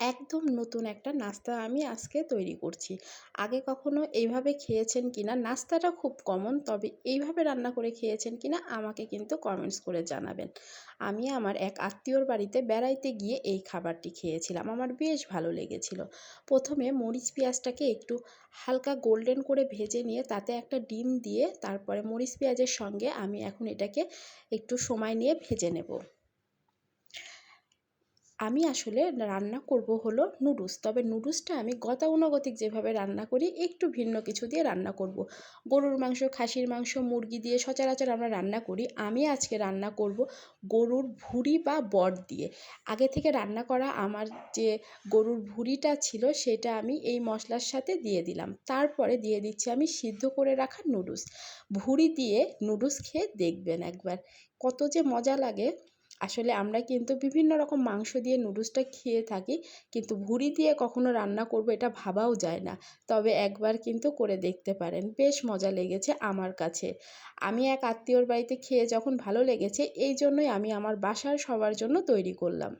একদম নতুন একটা নাস্তা আমি আজকে তৈরি করছি। আগে কখনো এইভাবে খেয়েছেন কি না নাস্তাটা খুব কমন তবে এইভাবে রান্না করে খেয়েছেন কি না আমাকে কিন্তু কমেন্টস করে জানাবেন। আমি আমার এক আত্মীয়র বাড়িতে বেড়াইতে গিয়ে এই খাবারটি খেয়েছিলাম। আমার বেশ ভালো লেগেছিল। প্রথমে মরিচ পেঁয়াজটাকে একটু হালকা গোল্ডেন করে ভেজে নিয়ে তাতে একটা ডিম দিয়ে তারপরে মরিচ পেঁয়াজের সঙ্গে আমি এখন এটাকে একটু সময় নিয়ে ভেজে নেব। আমি আসলে রান্না করব হলো নুডলস। তবে নুডলসটা আমি গতানুগতিক যেভাবে রান্না করি, একটু ভিন্ন কিছু দিয়ে রান্না করব। গরুর মাংস, খাসির মাংস, মুরগি দিয়ে সচরাচর আমরা রান্না করি। আমি আজকে রান্না করব গরুর ভুঁড়ি বা বট দিয়ে। আগে থেকে রান্না করা আমার যে গরুর ভুঁড়িটা ছিল, সেটা আমি এই মশলার সাথে দিয়ে দিলাম। তারপরে দিয়ে দিচ্ছি আমি সিদ্ধ করে রাখা নুডলস। ভুঁড়ি দিয়ে নুডলস খেয়ে দেখবেন একবার। কত যে মজা লাগে। আসলে আমরা কিন্তু বিভিন্ন রকম মাংস দিয়ে নুডলসটা খেয়ে থাকি, কিন্তু ভুড়ি দিয়ে কখনো রান্না করব এটা ভাবাও যায় না। তবে একবার কিন্তু করে দেখতে পারেন, বেশ মজা লেগেছে আমার কাছে। আমি এক আত্মীয়র বাড়িতে খেয়ে যখন ভালো লেগেছে, এই জন্যই আমি আমার বাসার সবার জন্য তৈরি করলাম।